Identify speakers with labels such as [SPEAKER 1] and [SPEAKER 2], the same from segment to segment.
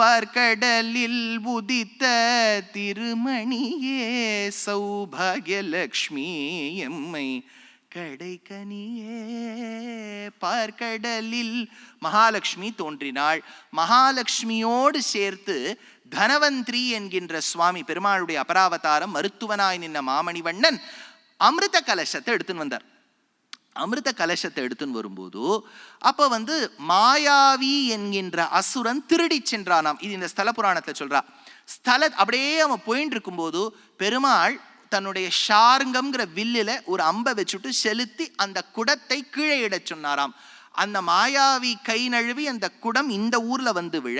[SPEAKER 1] பார்க்கடலில் உதித்த திருமணியே சௌபாகியலக்ஷ்மி எம்மை கடைக்கனியே. பார்க்கடலில் மகாலட்சுமி தோன்றினாள். மகாலட்சுமியோடு சேர்த்து தனவந்திரி என்கின்ற சுவாமி பெருமாளுடைய அபராவதாரம் மருத்துவனாய் நின்ன மாமணிவண்ணன் அமிர்த கலசத்தை எடுத்துன்னு வந்தார். அமிர்த கலசத்தை எடுத்துன்னு வரும்போது அப்போ வந்து மாயாவி என்கின்ற அசுரன் திருடி சென்றானாம். இது இந்த ஸ்தல புராணத்தை சொல்றா. ஸ்தல அப்படியே அவன் போயின்னு இருக்கும்போது பெருமாள் தன்னுடைய ஷாருங்கம்ங்கிற வில்லில் ஒரு அம்பை வச்சுட்டு செலுத்தி அந்த குடத்தை கீழே இடச் சொன்னாராம். அந்த மாயாவி கை நழுவி அந்த குடம் இந்த ஊர்ல வந்து விழ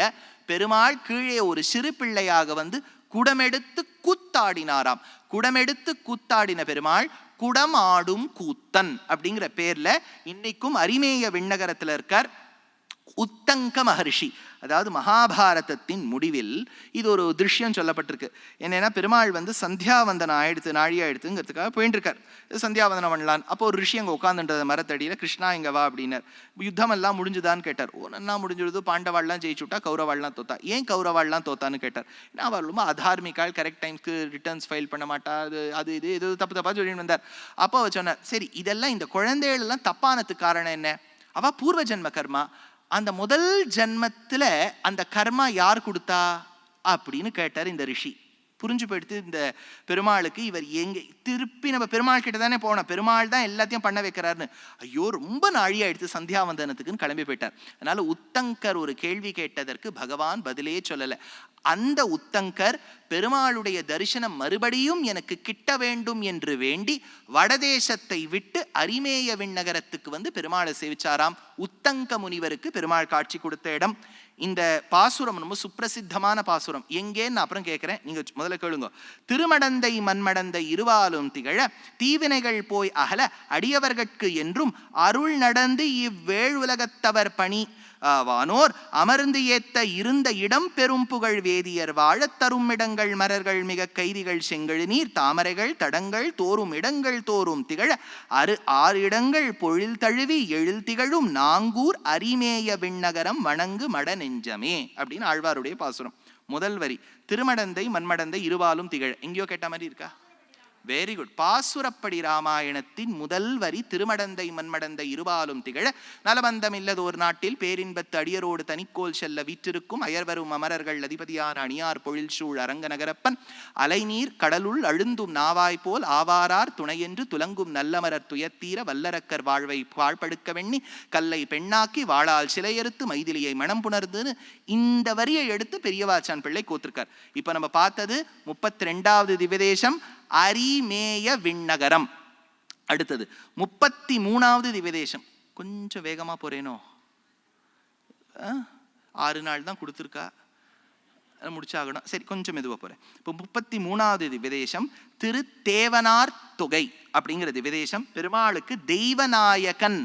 [SPEAKER 1] பெருமாள் கீழே ஒரு சிறு பிள்ளையாக வந்து குடமெடுத்து கூத்தாடினாராம். குடமெடுத்து கூத்தாடின பெருமாள் குடமாடும் கூத்தன் அப்படிங்கிற பேர்ல இன்னைக்கும் அரிமேய விண்ணகரத்தில் இருக்கார். உத்தங்க மகர்ஷி. அதாவது மகாபாரதத்தின் முடிவில் இது ஒரு திருஷ்யம் சொல்லப்பட்டிருக்கு. என்னென்னா பெருமாள் வந்து சந்தியாவந்தனம் ஆயிடுத்து நாழியா எடுத்துங்கிறதுக்காக போயிட்டு இருக்கார் சந்தியாவந்தனம் பண்ணலான் அப்போ ஒரு ரிஷி அங்கே உட்காந்துன்றது மரத்தடியில் கிருஷ்ணா இங்கே வா அப்படின்னார். யுத்தமெல்லாம் முடிஞ்சுதான்னு கேட்டார். ஓ நன்னா முடிஞ்சிடுது. பாண்டவாள்லாம் ஜெயிச்சுட்டா கௌரவாள்லாம் தோத்தா. ஏன் கௌரவாள்லாம் தோத்தான்னு கேட்டார். ஏன்னா அவள் ரொம்ப அதார்மிகால் கரெக்ட் டைம்க்கு ரிட்டர்ன்ஸ் ஃபைல் பண்ண மாட்டா. அது அது இது இது தப்பு தப்பா சொல்லிட்டு வந்தார். அப்போ சொன்னார் சரி இதெல்லாம் இந்த குழந்தைகள் எல்லாம் தப்பானதுக்கு காரணம் என்ன? அவ பூர்வ ஜென்ம கர்மா. அந்த முதல் ஜென்மத்தில் அந்த கர்மா யார் கொடுத்தா? அப்படின்னு கேட்டார் இந்த ரிஷி. புரிஞ்சு போயிடுத்து இந்த பெருமாளுக்கு இவர் எங்க திருப்பி நம்ம பெருமாள் கிட்ட தானே போனோம் பெருமாள் தான் எல்லாத்தையும் பண்ண வைக்கிறாருன்னு. ஐயோ ரொம்ப நாழியா சந்தியாவந்தனத்துக்குன்னு கிளம்பி போயிட்டார். அதனால உத்தங்கர் ஒரு கேள்வி கேட்டதற்கு பகவான் பதிலே சொல்லலை. அந்த உத்தங்கர் பெருமாளுடைய தரிசனம் மறுபடியும் எனக்கு கிட்ட வேண்டும் என்று வேண்டி வடதேசத்தை விட்டு அரிமேய விண்ணகரத்துக்கு வந்து பெருமாளை சேவிச்சாராம். உத்தங்க முனிவருக்கு பெருமாள் காட்சி கொடுத்த இடம். இந்த பாசுரம் ரொம்ப சுப்பிரசித்தமான பாசுரம். எங்கேன்னு அப்புறம் கேட்குறேன். நீங்கள் முதல்ல கேளுங்க. திருமடந்தை மண்மடந்தை இருவாலும் திகழ தீவினைகள் போய் அகல அடியவர்கட்கு என்றும் அருள் நடந்து இவ்வேழுலகத்தவர் பணி. வானோர் அமர்ந்து ஏத்த இருந்த இடம் பெரும் புகழ் வேதியர் வாழத் தரும் இடங்கள் மலர்கள் மிக கைதிகள் செங்கழு நீர் தாமரைகள் தடங்கள் தோறும் இடங்கள் தோறும் திகழ அரு ஆறு இடங்கள் பொழில் தழுவி எழில் திகழும் நாங்கூர் அரிமேய விண்ணகரம் வணங்கு மட நெஞ்சமே அப்படின்னு ஆழ்வாருடைய பாசுரம். முதல் வரி திருமடந்தை மண்மடந்தை இருவாலும் திகழ. எங்கேயோ கேட்ட மாதிரி இருக்கா? வெரி குட் பாசுரப்படி ராமாயணத்தின் முதல் வரி திருமடந்தை மண்மடந்தை இருபாலும் திகழ நலபந்தம் இல்லதோர் நாட்டில் பேரின்பத்து அடியரோடு தனிக்கோல் செல்ல வீற்றிருக்கும் அயர்வரும் அமரர்கள் அதிபதியார் அணியார் பொழில் சூழ் அரங்க நகரப்பன் அலைநீர் கடலுள் அழுந்தும் நாவாய் போல் ஆவாரார் துணையென்று துலங்கும் நல்லமரர் துயத்தீர வல்லரக்கர் வாழ்வை வாழ்படுக்க வெண்ணி கல்லை பெண்ணாக்கி வாளால் சிலையறுத்து மைதிலியை மனம் புணர்ந்துன்னு இந்த வரியை எடுத்து பெரியவாச்சான் பிள்ளை கோத்திருக்கார். இப்போ நம்ம பார்த்தது முப்பத்தி ரெண்டாவது திவதேசம் அரிமேய விண்ணகரம். அடுத்தது முப்பத்தி மூணாவது திவ்யதேசம் கொஞ்சம் வேகமாக போகிறேனோ ஆ? ஆறு நாள் தான் கொடுத்துருக்கா? முடிச்சாகணும். சரி கொஞ்சம் மெதுவாக போகிறேன் இப்போ முப்பத்தி மூணாவது திவ்யதேசம் திருத்தேவனார் தொகை அப்படிங்கிற திவ்யதேசம் பெருமாளுக்கு தெய்வநாயகன்.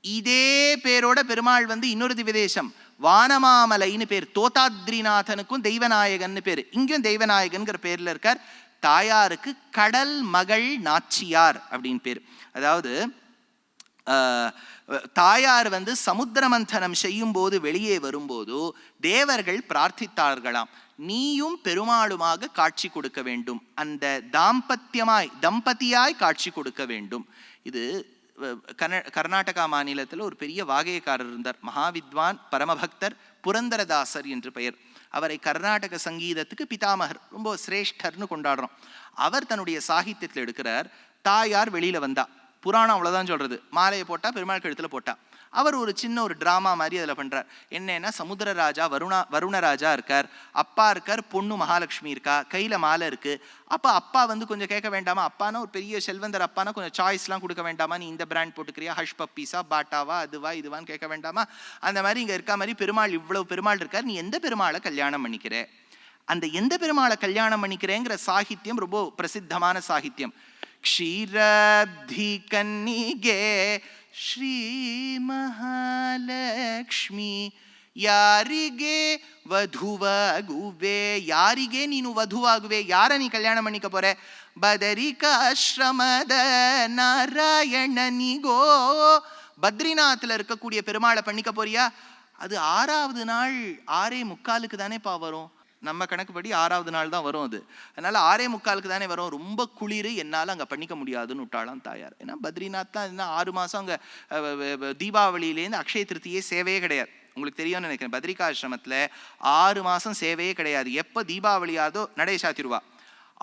[SPEAKER 1] இதே பேரோட பெருமாள் வந்து இன்னொரு திவ்யதேசம் வானமாமலைன்னு பேர். தோதாத்ரிநாதனுக்கும் தெய்வநாயகன்னு பேர். இங்கேயும் தெய்வநாயகன்கிற பேரில் இருக்கார். தாயாருக்கு கடல் மகள் நாச்சியார் அப்படின்னு பேர். அதாவது தாயார் வந்து சமுத்திர மந்தனம் செய்யும் போது வெளியே வரும்போது தேவர்கள் பிரார்த்தித்தார்களாம். நீயும் பெருமாளுமாக காட்சி கொடுக்க வேண்டும். அந்த தாம்பத்தியமாய் தம்பதியாய் காட்சி கொடுக்க வேண்டும். இது கர்ந கர்நாடகா மாநிலத்தில் ஒரு பெரிய வாகையக்காரர் இருந்தார். மகாவித்வான் பரமபக்தர் புரந்தரதாசர் என்று பெயர். அவரை கர்நாடக சங்கீதத்துக்கு பிதாமகர் ரொம்ப சிரேஷ்டர்னு கொண்டாடுறோம். அவர் தன்னுடைய சாகித்யத்தில் எடுக்கிறார் தாயார் வெளியில் வந்தா. புராணம் அவ்வளோதான் சொல்கிறது மாலையை போட்டால் பெருமாள் கழுத்தில் போட்டால் அவர் ஒரு சின்ன ஒரு ட்ராமா மாதிரி அதில் பண்ணுறார் சமுத்திர ராஜா வருணா வருணராஜா இருக்கார். அப்பா இருக்கார் பொண்ணு மகாலட்சுமி இருக்கா கையில் மாலை இருக்குது அப்போ அப்பா வந்து கொஞ்சம் கேட்க வேண்டாமா? அப்பானா ஒரு பெரிய செல்வந்தர் அப்பானா கொஞ்சம் சாய்ஸ்லாம் கொடுக்க வேண்டாமா? நீ இந்த பிராண்ட் போட்டுக்கிறியா? ஹஷ் பப்பீஸா பாட்டாவா அதுவா இதுவான்னு கேட்க வேண்டாமா? அந்த மாதிரி இங்கே இருக்கா மாதிரி பெருமாள் இவ்வளோ பெருமாள் இருக்கார். நீ எந்த பெருமாளை கல்யாணம் பண்ணிக்கிற? அந்த எந்த பெருமாளை கல்யாணம் பண்ணிக்கிறேங்கிற சாகித்யம் ரொம்ப பிரசித்தமான சாகித்யம். க்ஷீரப்தி கன்னிகே ಶ್ರೀ ಮಹಾಲಕ್ಷ್ಮಿ ಯಾರಿಗೆ ವಧುವಾಗುವೆ ಯಾರಿಗೆ ನೀನು ವಧುವಾಗುವೆ ಯಾರ ನೀ ಕಲ್ಯಾಣ ಮಣಿಕ ಪೊರೆ பதரிகாசிரமத நாராயணனிகோ பத்ரிநாத்தில் இருக்கக்கூடிய பெருமாளை பண்ணிக்க போறியா அது ஆறாவது நாள் ஆறே முக்காலுக்கு தானேப்பா வரும் நம்ம கணக்குப்படி ஆறாவது நாள் தான் வரும் அது. அதனால ஆறே முக்காலுக்கு தானே வரும். ரொம்ப குளிர் என்னால் அங்கே பண்ணிக்க முடியாதுன்னு விட்டாலாம் தாயார். ஏன்னா பத்ரிநாத் தான் என்ன ஆறு மாதம் அங்கே தீபாவளியிலேருந்து அக்ஷய திருத்தியே சேவையே கிடையாது. உங்களுக்கு தெரியும்னு நினைக்கிறேன். பத்ரிகாசிரமத்தில் ஆறு மாதம் சேவையே கிடையாது. எப்போ தீபாவளியாதோ நடை சாத்திருவா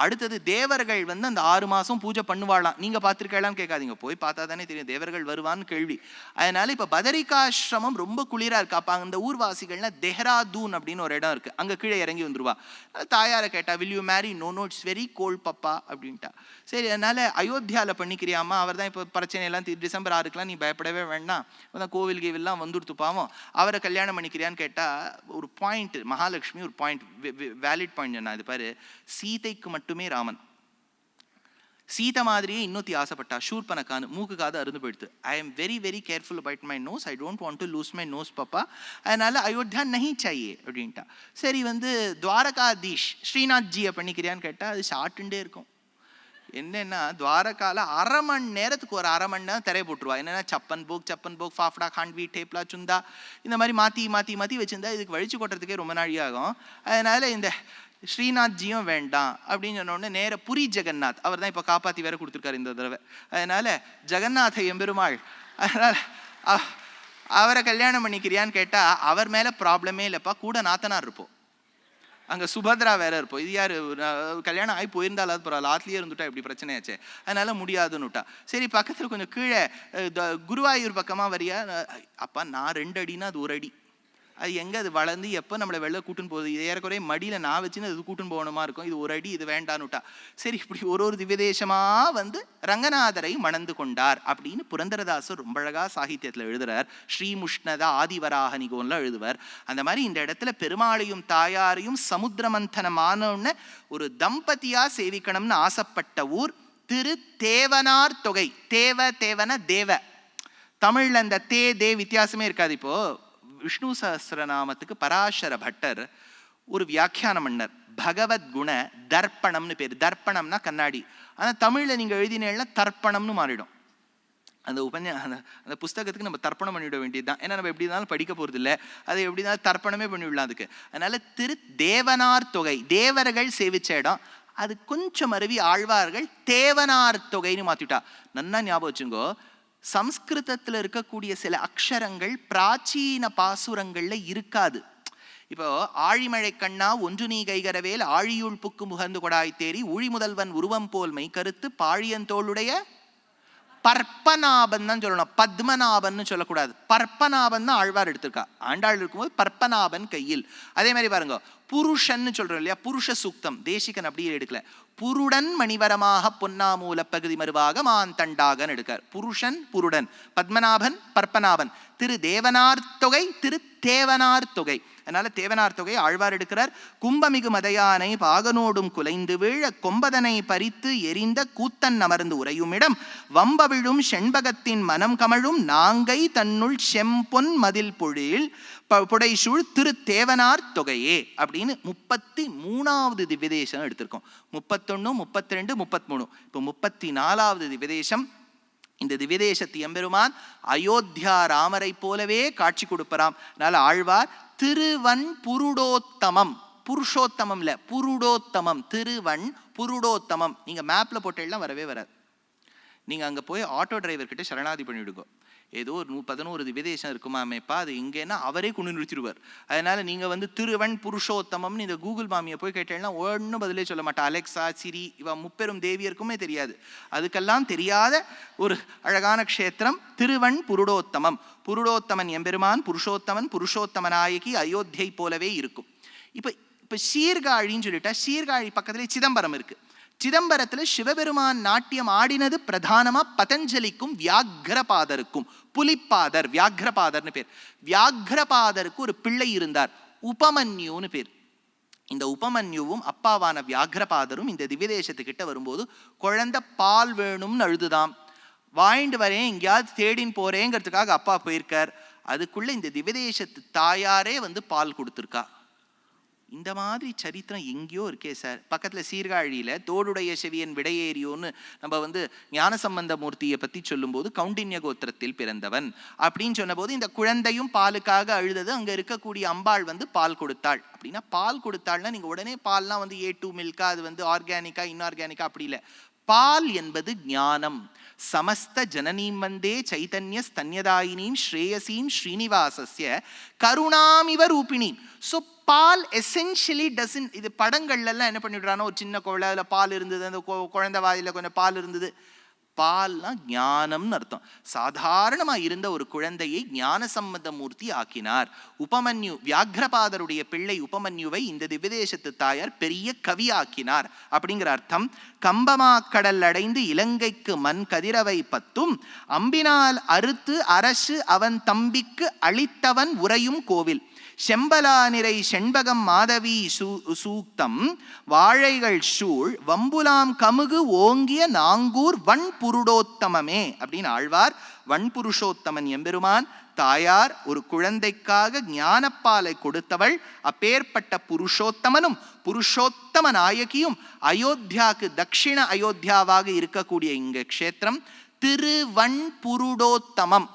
[SPEAKER 1] அடுத்தது தேவர்கள் வந்து அந்த ஆறு மாதம் பூஜை பண்ணுவாளாம். நீங்கள் பார்த்துருக்கலாம் கேட்காதீங்க. போய் பார்த்தா தானே தெரியும். தேவர்கள் வருவான்னு கேள்வி. அதனால இப்போ பதரிகாசிரமம் ரொம்ப குளிராக இருக்கு. அப்போ அந்த ஊர்வாசிகள்னா தெஹ்ராதூன் அப்படின்னு ஒரு இடம் இருக்குது அங்கே கீழே இறங்கி வந்துருவா. தாயாரை கேட்டா will you marry no no it's very cold Papa அப்படின்ட்டா. சரி அதனால் அயோத்தியாவில் பண்ணிக்கிறியாமா அவர் தான் இப்போ பிரச்சனையெல்லாம் தி- டிசம்பர் ஆறுக்கெல்லாம் நீ பயப்படவே வேண்டாம். இப்பதான் கோவில் கீவில்லாம் வந்துடுத்து பாவம். அவரை கல்யாணம் பண்ணிக்கிறியான்னு கேட்டால் ஒரு பாயிண்ட் மகாலட்சுமி ஒரு பாயிண்ட் வேலிட் பாயிண்ட் என்ன இது பாரு சீதைக்கு மட்டுமே ராமன். சீதை மாதிரியே இன்னொத்தி ஆசைப்பட்டா ஷூர்பனக்கான்னு மூக்குக்காது அருந்து போயிடுது I am very very careful about my nose I don't want to lose my nose Papa. அதனால அயோத்தியா நஹி சாயே அப்படின்ட்டா. சரி வந்து துவாரகாதீஷ் ஸ்ரீநாத்ஜியை பண்ணிக்கிறியான்னு கேட்டால் அது ஷார்ட்டுண்டே இருக்கும். என்னென்னா துவாரகால அரை மணி நேரத்துக்கு ஒரு அரை மணி நேரம் திரைய போட்டுருவா. என்னன்னா சப்பன் போக் சப்பன் போக் ஃபாஃப்டா கான்வி டேப்லா சுந்தா இந்த மாதிரி மாற்றி மாற்றி மாற்றி வச்சிருந்தா இதுக்கு வழிச்சு கொட்டுறதுக்கே ரொம்ப நாழி ஆகும். அதனால் இந்த ஸ்ரீநாத்ஜியும் வேண்டாம் அப்படின்னு சொன்னோடனே நேர புரி ஜெகநாத். அவர் தான் இப்போ காப்பாற்றி வேற கொடுத்துருக்காரு இந்த தடவை. அதனால் ஜெகநாத எம்பெருமாள் அதனால் அவரை கல்யாணம் பண்ணிக்கிறியான்னு கேட்டால் அவர் மேலே ப்ராப்ளமே இல்லைப்பா. கூட நாத்தனார் இருப்போம். அங்கே சுபத்ரா வேற இருப்போம் இது யார்? கல்யாணம் ஆகி போயிருந்தாலும் பரவாயில்ல. ஆத்துலேயே இருந்துட்டா இப்படி பிரச்சனையாச்சே. அதனால முடியாதுன்னுட்டா சரி பக்கத்தில் கொஞ்சம் கீழே த- குருவாயூர் பக்கமாக வரியா? அப்பா நான் ரெண்டு அடினா அது ஒரு அடி. அது எங்கே அது வளர்ந்து எப்போ நம்மளை வெளில கூட்டுன்னு போகுது? இது ஏறக்குறைய மடியில் நான் வச்சுன்னு அது கூட்டுன்னு போகணுமா இருக்கும்? இது ஒரு அடி இது வேண்டான்னுட்டா. சரி இப்படி ஒரு ஒரு திவ்யதேசமாக வந்து ரங்கநாதரை மணந்து கொண்டார் அப்படின்னு புரந்தரதாசர் ரொம்ப அழகாக சாகித்யத்தில் எழுதுறார். ஸ்ரீமுஷ்ணதா ஆதிவராக நிகோன்லாம் எழுதுவார். அந்த மாதிரி இந்த இடத்துல பெருமாளையும் தாயாரையும் சமுத்திரமந்தனமானோன்னு ஒரு தம்பதியாக சேவிக்கணும்னு ஆசைப்பட்ட ஊர் திரு தேவனார் தொகை. தேவ தேவன தேவ. தமிழ்ல அந்த தே தே வித்தியாசமே இருக்காது இப்போ. விஷ்ணு சஹசிரநாமத்துக்கு பராசர பட்டர் ஒரு வியாக்கியானம் பண்ணார். பகவத்குண தர்ப்பணம்னு பேர். தர்ப்பணம்னா கண்ணாடி. ஆனா தமிழில் நீங்க எழுதினேன்னா தர்ப்பணம்னு மாறிடும். அந்த உபன்யா அந்த அந்த புஸ்தகத்துக்கு நம்ம தர்ப்பணம் பண்ணிவிட வேண்டியது தான் ஏன்னா நம்ம எப்படி இருந்தாலும் படிக்க போகிறது இல்லை அதை எப்படி இருந்தாலும் தர்ப்பணமே பண்ணிவிடலாம் அதுக்கு. அதனால திரு தேவனார் தொகை தேவர்கள் சேவிச்ச இடம். அது கொஞ்சம் அருவி ஆழ்வார்கள் தேவனார் தொகைன்னு மாற்றிட்டா நன்னா ஞாபகம் வச்சுங்கோ. சம்ஸ்கிருதத்தில் இருக்கக்கூடிய சில அக்ஷரங்கள் பிராச்சீன பாசுரங்கள்ல இருக்காது. இப்போ ஆழிமழை கண்ணா ஒன்று நீ கைகரவேல் ஆழியுள் புக்கு முகந்து கொடாய் தேறி ஊழி முதல்வன் உருவம் போல் மெய் கருத்து பாழியந்தோளுடைய பற்பநாபன் தான் சொல்லணும். பத்மநாபன் சொல்லக்கூடாது. பற்பநாபன் தான் ஆழ்வார் எடுத்திருக்கா. ஆண்டாள் இருக்கும்போது பற்பநாபன் கையில். அதே மாதிரி பாருங்க. புருஷன்னு சொல்றோம் இல்லையா? புருஷ சூக்தம். தேசிகன் அப்படியே எடுக்கல. புருடன் மணிவரமாக பொன்னாமூல பகுதி மறுவாக மான் தண்டாகன் எடுக்கார் புருஷன் புருடன் பத்மநாபன் பற்பநாபன் திரு தேவனார் தொகை திரு தேவனார் தொகை. அதனால தேவனார் தொகை ஆழ்வார் எடுக்கிறார். கும்பமிகு மதையானை பாகனோடும் குலைந்து வீழ கொம்பதனை பறித்து எரிந்த கூத்தன் அமர்ந்து உறையுமிடம். வம்பவிழும் செண்பகத்தின் மனம் கமழும் நாங்கை தன்னுள் செம்பொன் மதில் பொழில் புடைசூழ் திரு தேவனார் தொகையே அப்படின்னு முப்பத்தி மூணாவது திவ்யதேசம் எடுத்திருக்கோம். முப்பத்தொன்னு முப்பத்தி ரெண்டு முப்பத்தி இப்போ முப்பத்தி நாலாவது திவ்யதேசம் இந்த திவ்யதேசத்து எம்பெருமான் அயோத்தியா ராமரை போலவே காட்சி கொடுப்பராம். அதனால ஆழ்வார் திருவன் புருடோத்தமம். புருஷோத்தமம் இல்லை புருடோத்தமம் திருவன் புருடோத்தமம். நீங்க மேப்ல போட்டெல்லாம் வரவே வராது. நீங்க அங்க போய் ஆட்டோ டிரைவர்கிட்ட சரணாதி பண்ணிவிடுங்க ஏதோ ஒரு நூ பதினோரு விதேசம் இருக்குமாமேப்பா அது இங்கேன்னா அவரே கொண்டு நிறுத்திடுவார். அதனால் நீங்கள் வந்து திருவன் புருஷோத்தமம்னு இந்த கூகுள் மாமியை போய் கேட்டேன்னா ஒன்றும் பதிலே சொல்ல மாட்டா. அலெக்சா சிரி இவ முப்பெரும் தேவியருக்குமே தெரியாது. அதுக்கெல்லாம் தெரியாத ஒரு அழகான க்ஷேத்திரம் திருவன் புருடோத்தமம். புருடோத்தமன் எம்பெருமான் புருஷோத்தமன் புருஷோத்தம நாயகி அயோத்தியை போலவே இருக்கும். இப்போ இப்போ சீர்காழின்னு சொல்லிட்டா சீர்காழி பக்கத்துலேயே சிதம்பரம் இருக்குது சிதம்பரத்தில் சிவபெருமான் நாட்டியம் ஆடினது பிரதானமாக பதஞ்சலிக்கும் வியாகிரபாதருக்கும் புலிப்பாதர் வியாகிரபாதர்னு பேர். வியாகிரபாதருக்கு ஒரு பிள்ளை இருந்தார். உபமன்யுன்னு பேர். இந்த உபமன்யுவும் அப்பாவான வியாகிரபாதரும் இந்த திவ்யதேசத்துக்கிட்ட வரும்போது குழந்தை பால் வேணும்னு அழுதுதாம். வாங்கிட்டு வரேன் எங்கேயாவது தேடின்னு போறேங்கிறதுக்காக அப்பா போயிருக்கார். அதுக்குள்ள இந்த திவ்யதேசத்து தாயாரே வந்து பால் கொடுத்துருக்கா. இந்த மாதிரி சரித்திரம் எங்கேயோ இருக்கே சார். பக்கத்தில் சீர்காழியில் தோடுடைய செவியன் விடையேறியோன்னு நம்ம வந்து ஞானசம்பந்த மூர்த்தியை பற்றி சொல்லும்போது கவுண்டின்ய கோத்திரத்தில் பிறந்தவன் அப்படின்னு சொன்னபோது இந்த குழந்தையும் பாலுக்காக அழுதது. அங்கே இருக்கக்கூடிய அம்பாள் வந்து பால் கொடுத்தாள். அப்படின்னா பால் கொடுத்தாள்னா நீங்கள் உடனே பால்லாம் வந்து ஏ டூ மில்கா அது வந்து ஆர்கானிக்கா இன்ஆர்கானிக்கா அப்படி இல்லை. பால் என்பது ஞானம். சமஸ்த ஜனனீம் வந்தே சைதன்ய ஸ்தன்யதாயினீம் ஸ்ரேயசீம் ஸ்ரீனிவாசஸ்ய கருணாமிவ ரூபிணி ஸோ பால் எசென்ஷியலி டசன் இது படங்கள்லாம் என்ன பண்ணிவிடுறானோ ஒரு சின்ன குழந்தை அதில் பால் இருந்தது அந்த குழந்தை வாயில் கொஞ்சம் பால் இருந்தது. பால்னா ஞானம்னு அர்த்தம். சாதாரணமாக இருந்த ஒரு குழந்தையை ஞான சம்மத மூர்த்தி ஆக்கினார். உபமன்யு வியாக்ரபாதருடைய பிள்ளை உபமன்யுவை இந்த திவ்யதேசத்து தாயார் பெரிய கவி ஆக்கினார். அப்படிங்கிற அர்த்தம் கம்பமாக்கடல் அடைந்து இலங்கைக்கு மண் கதிரவை பத்தும் அம்பினால் அறுத்து அரசு அவன் தம்பிக்கு அளித்தவன் உறையும் கோவில். செம்பலானிரை செண்பகம் மாதவி சூ சூக்தம் வாழைகள் சூழ் வம்புலாம் கமுகு ஓங்கிய நாங்கூர் வன் புருடோத்தமமே அப்படின்னு ஆழ்வார் வன்புருஷோத்தமன் எம்பெருமான் தாயார் ஒரு குழந்தைக்காக ஞானப்பாலை கொடுத்தவள் அப்பேற்பட்ட புருஷோத்தமனும் புருஷோத்தம நாயகியும் அயோத்தியாவுக்கு தக்ஷிண அயோத்தியாவாக இருக்கக்கூடிய இங்க க்ஷேத்திரம் திருவன்புருடோத்தமம்.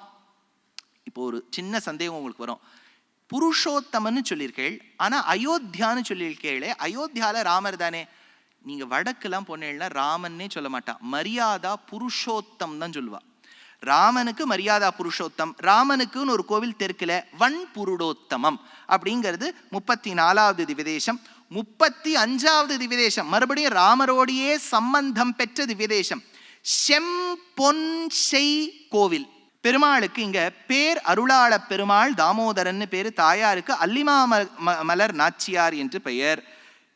[SPEAKER 1] இப்போ ஒரு சின்ன சந்தேகம் உங்களுக்கு வரும். புருஷோத்தமன்னு சொல்லியிருக்கேள். ஆனால் அயோத்தியான்னு சொல்லியிருக்கேளே அயோத்தியாவில் ராமர் தானே. நீங்கள் வடக்குலாம் போனேன்னா ராமன்னே சொல்ல மாட்டான் மரியாதா புருஷோத்தம் தான் சொல்லுவா. ராமனுக்கு மரியாதா புருஷோத்தம். ராமனுக்குன்னு ஒரு கோவில் தெற்குல வன் புருடோத்தமம் அப்படிங்கிறது முப்பத்தி நாலாவது திவிதேசம். முப்பத்தி அஞ்சாவது திவிதேசம். மறுபடியும் ராமரோடையே சம்பந்தம் பெற்ற திவ்யதேசம் செம்பொன் செய் கோவில். பெருமாளுக்கு இங்க பேர் அருளாள பெருமாள் தாமோதரன்னு பேரு தாயாருக்கு அல்லிமா ம- ம- மலர் நாச்சியார் என்று பெயர்.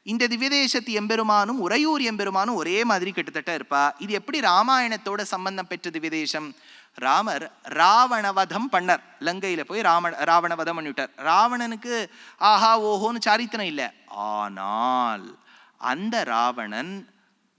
[SPEAKER 1] இந்த திவ்யதேசத்து எம்பெருமானும் உறையூர் எம்பெருமானும் ஒரே மாதிரி கிட்டத்தட்ட இருப்பா. இது எப்படி ராமாயணத்தோட சம்பந்தம் பெற்ற திவ்யதேசம்? ராமர் ராவணவதம் பண்ணார். லங்கையில் போய் ராம ராவணவதம் பண்ணிவிட்டார். ராவணனுக்கு ஆஹா ஓஹோன்னு சாரித்திரம் இல்லை. ஆனால் அந்த ராவணன்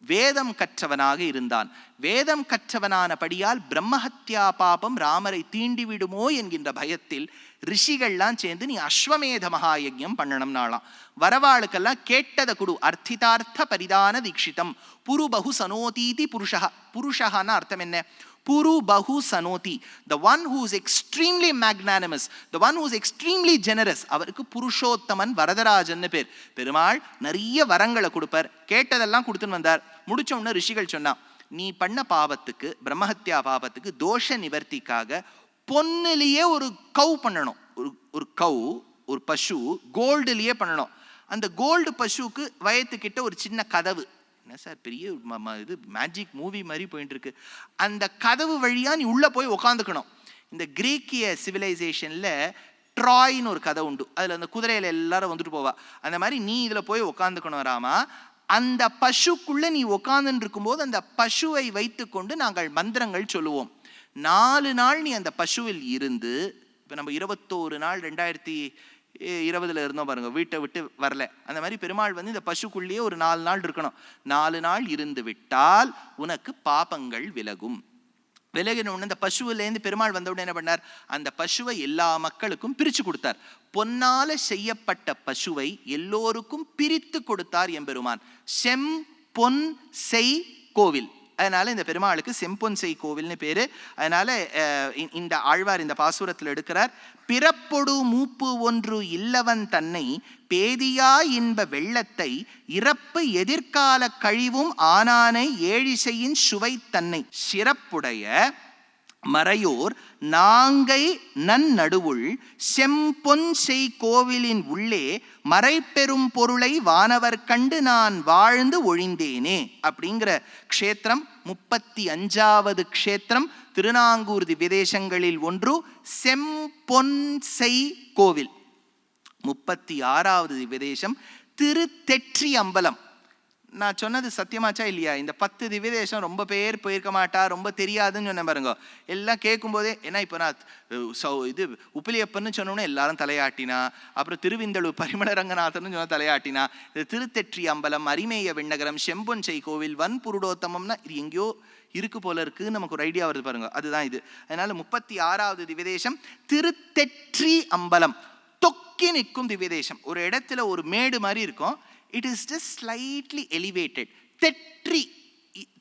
[SPEAKER 1] வேதம் கற்றவனாக இருந்தான். வேதம் கற்றவனானபடியால் பிரம்மஹத்யா பாபம் ராமரை தீண்டிவிடுமோ என்கின்ற பயத்தில் ரிஷிகள்லாம் சேர்ந்து நீ அஸ்வமேத மகாயஜ்யம் பண்ணணும்னாலாம் வரவாளுக்கெல்லாம் கேட்டதை குடு. அர்த்திதார்த்த பரிதான தீட்சிதம். புரு பகு சனோதீதி புருஷா புருஷகான்னு அர்த்தம் என்ன? புரு பகு சனோதி the one who is extremely magnanimous the one who is extremely generous அவருக்கு புருஷோத்தமன் வரதராஜன்னு பேர். பெருமாள் நிறைய வரங்களை கொடுப்பார். கேட்டதெல்லாம் கொடுத்துன்னு வந்தார். முடிச்ச உடனே ரிஷிகள் சொன்னான் நீ பண்ண பாவத்துக்கு பிரம்மஹத்யா பாவத்துக்கு தோஷ நிவர்த்திக்காக பொன்னிலேயே ஒரு கவு பண்ணணும். ஒரு ஒரு கவு ஒரு பசு கோல்டுலேயே பண்ணணும். அந்த கோல்டு பசுவுக்கு வயத்துக்கிட்ட ஒரு சின்ன கதவு. என்ன சார்? பெரிய ம- இது மேஜிக் மூவி மாதிரி போயிட்டு இருக்கு அந்த கதவு வழியா நீ உள்ளே போய் உக்காந்துக்கணும். இந்த கிரீக்கிய சிவிலைசேஷனில் ட்ராய்னு ஒரு கதை உண்டு. அதில் அந்த குதிரையில் எல்லாரும் வந்துட்டு போவா. அந்த மாதிரி நீ இதில் போய் உக்காந்துக்கணும் ராமா. அந்த பசுக்குள்ளே நீ உக்காந்துன்னு இருக்கும்போது அந்த பசுவை வைத்துக்கொண்டு நாங்கள் மந்திரங்கள் சொல்லுவோம். நாலு நாள் நீ அந்த பசுவில் இருந்து இப்போ நம்ம இருபத்தோரு நாள் ரெண்டாயிரத்தி இருபதுல இருந்தோம் பாருங்க வீட்டை விட்டு வரல. அந்த மாதிரி பெருமாள் வந்து இந்த பசுக்குள்ளேயே ஒரு நாலு நாள் இருக்கணும். நாலு நாள் இருந்து விட்டால் உனக்கு பாபங்கள் விலகும். விலகின உடனே அந்த பசுவிலேருந்து பெருமாள் வந்த உடனே என்ன பண்ணார்? அந்த பசுவை எல்லா மக்களுக்கும் பிரிச்சு கொடுத்தார். பொன்னால செய்யப்பட்ட பசுவை எல்லோருக்கும் பிரித்து கொடுத்தார் எம்பெருமான். செம் பொன் செய் கோவில். அதனால இந்த பெருமாளுக்கு செம்பொன்சை கோவில்னு பேர். அதனால இந்த ஆழ்வார் இந்த பாசுரத்தில் எடுக்கிறார் பிறப்பொடு மூப்பு ஒன்று இல்லவன் தன்னை பேதியா இன்ப வெள்ளத்தை இறப்பு எதிர்கால கழிவும் ஆனானை ஏழிசையின் சுவை தன்னை. சிறப்புடைய மறையோர் நாங்கை நன்னடுவுள் செம்பொன் செய் கோவிலின் உள்ளே மறைப்பெரும் பொருளை வானவர் கண்டு நான் வாழ்ந்து ஒழிந்தேனே அப்படிங்கிற க்ஷேத்திரம் முப்பத்தி அஞ்சாவது க்ஷேத்திரம் திருநாங்கூர் விதேசங்களில் ஒன்று செம்பொன் செய் கோவில் முப்பத்தி ஆறாவது விதேசம் திருத்தெற்றி அம்பலம் நான் சொன்னது சத்தியமாச்சா இல்லையா? இந்த பத்து திவ்யதேசம் ரொம்ப பேர் போயிருக்க மாட்டா ரொம்ப தெரியாதுன்னு சொன்னேன் பாருங்க. எல்லாம் கேட்கும்போதே ஏன்னா இப்போ நான் சௌ இது உப்பிலியப்பன்னு சொன்னோன்னே எல்லாரும் தலையாட்டினா அப்புறம் திருவிந்தளு பரிமள ரங்கநாதன் சொன்ன தலையாட்டினா இது திருத்தெற்றி அம்பலம் அரிமேய விண்ணகரம் செம்பொன் செய் கோவில் வன் புருடோத்தமம்னா இது எங்கேயோ இருக்கு போல இருக்குன்னு நமக்கு ஒரு ஐடியா வருது பாருங்க. அதுதான் இது. அதனால முப்பத்தி ஆறாவது திவ்யதேசம் திருத்தெற்றி அம்பலம். தொக்கி நிற்கும் திவ்யதேசம். ஒரு இடத்துல ஒரு மேடு மாதிரி இருக்கும். It is just slightly elevated தெற்றி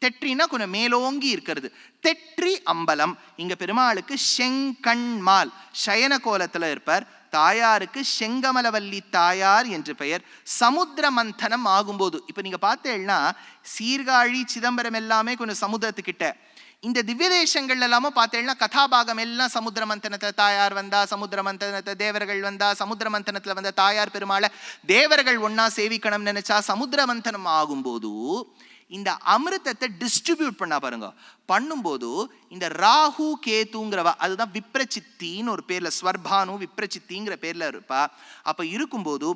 [SPEAKER 1] தெற்றினா கொஞ்சம் மேலோங்கி இருக்கிறது. தெற்றி அம்பலம். இங்க பெருமாளுக்கு செங்கண்மால் சயன கோலத்துல இருப்பார். தாயாருக்கு செங்கமலவல்லி தாயார் என்று பெயர். சமுத்திர மந்தனம் ஆகும்போது இப்ப நீங்க பார்த்தேன்னா சீர்காழி சிதம்பரம் எல்லாமே கொஞ்சம் சமுத்திரத்துக்கிட்ட. இந்த திவ்ய தேசங்கள் எல்லாமே பார்த்தேன்னா கதாபாகம் எல்லாம் சமுத்திர மந்தனத்தை தாயார் வந்தா சமுத்திர மந்தனத்தை தேவர்கள் வந்தா சமுத்திர மந்தனத்தில் வந்த தாயார் பெருமாளை தேவர்கள் ஒன்றா சேவிக்கணும்னு நினைச்சா சமுத்திர மந்தனம் ஆகும்போது இந்த அமிர்தத்தை டிஸ்ட்ரிபியூட் பண்ணா பாருங்க. பண்ணும்போது இந்த ராகு கேத்துங்கிறவ அதுதான் விப்ரச்சித்தின்னு ஒரு பேர்ல ஸ்வர்பானு விப்ரச்சித்திங்கிற பேர்ல இருப்பா. அப்ப இருக்கும்போது